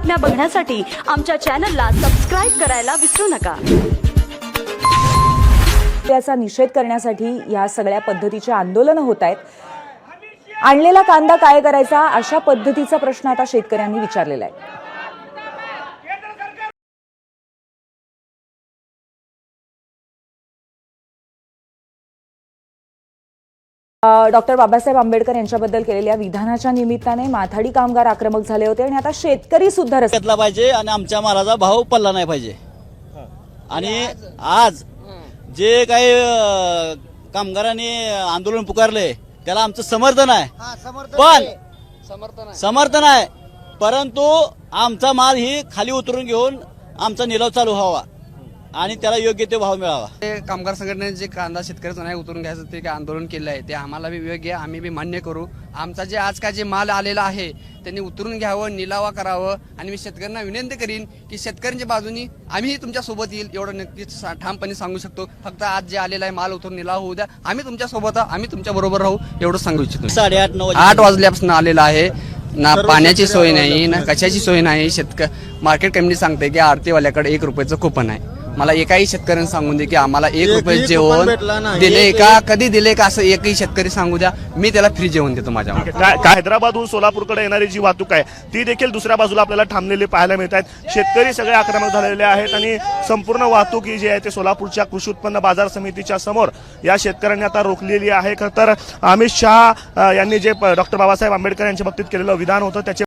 बातम्या बघण्यासाठी आमच्या चॅनलला सबस्क्राईब करायला विसरू नका. याचा निषेध करण्यासाठी या सगळ्या पद्धतीचे आंदोलनं होत आहेत. आणलेला कांदा काय करायचा अशा पद्धतीचा प्रश्न आता शेतकऱ्यांनी विचारलेला आहे. डॉक्टर बाबासाहेब आंबेडकर यांच्याबद्दल केलेल्या विधानाच्या निमित्ताने माथाडी कामगार आक्रमक झाले होते आणि आता शेतकरी सुद्धा रस्त्यावर घेतला पाहिजे आणि आमच्या मालाचा भाव पडला नाही पाहिजे. आणि आज जे काही कामगारांनी आंदोलन पुकारले त्याला आमचं समर्थन आहे. पण समर्थन आहे. परंतु आमचा माल ही खाली उतरून घेऊन आमचा निलाव चालू व्हावा. आणि त्याला योग्य ते भाव मिळावा. ते कामगार संघटनेने जे कांदा शेतकऱ्याचा नाही उतरून घ्यायचं ते काय आंदोलन केलं आहे ते आम्हाला बी योग्य आम्ही बी मान्य करू. आमचा जे आज काय जे माल आलेला आहे त्यांनी उतरून घ्यावं निलावा करावं आणि मी शेतकऱ्यांना विनंती करीन की शेतकऱ्यांच्या बाजूनी आम्हीही तुमच्यासोबत येईल एवढं नक्कीच सा- ठामपणे सांगू शकतो. फक्त आज जे आलेला आहे माल उतरून निलाव होऊ द्या. आम्ही तुमच्यासोबत आहोत, आम्ही तुमच्या बरोबर राहू एवढं सांगू इच्छितो. साडेआठ नऊ आठ वाजल्यापासून आलेला आहे. ना पाण्याची सोय नाही ना कशाची सोय नाही. शेतक मार्केट कमिटी सांगते की आरतीवाल्याकडे एक रुपयाचं कुपन आहे. मला एकाही शेतकऱ्याने सांगून दे की आम्हाला एक रुपये जेवण दिले का? कधी दिले का? असं एकही शेतकरी सांगू द्या. मी त्याला फ्री जेवण देतो माझ्या हैदराबादहून सोलापूरकडे येणारी जी वाहतूक आहे ती देखील दुसऱ्या बाजूला आपल्याला थांबलेली पाहायला मिळत आहेत. शेतकरी सगळे आक्रमक झालेले आहेत आणि संपूर्ण वाहतूक ही जी आहे ते सोलापूरच्या कृषी उत्पन्न बाजार समितीच्या समोर या शेतकऱ्यांनी आता रोखलेली आहे. खरं तर अमित शहा यांनी जे डॉक्टर बाबासाहेब आंबेडकर यांच्या बाबतीत केलेलं विधान होतं त्याचे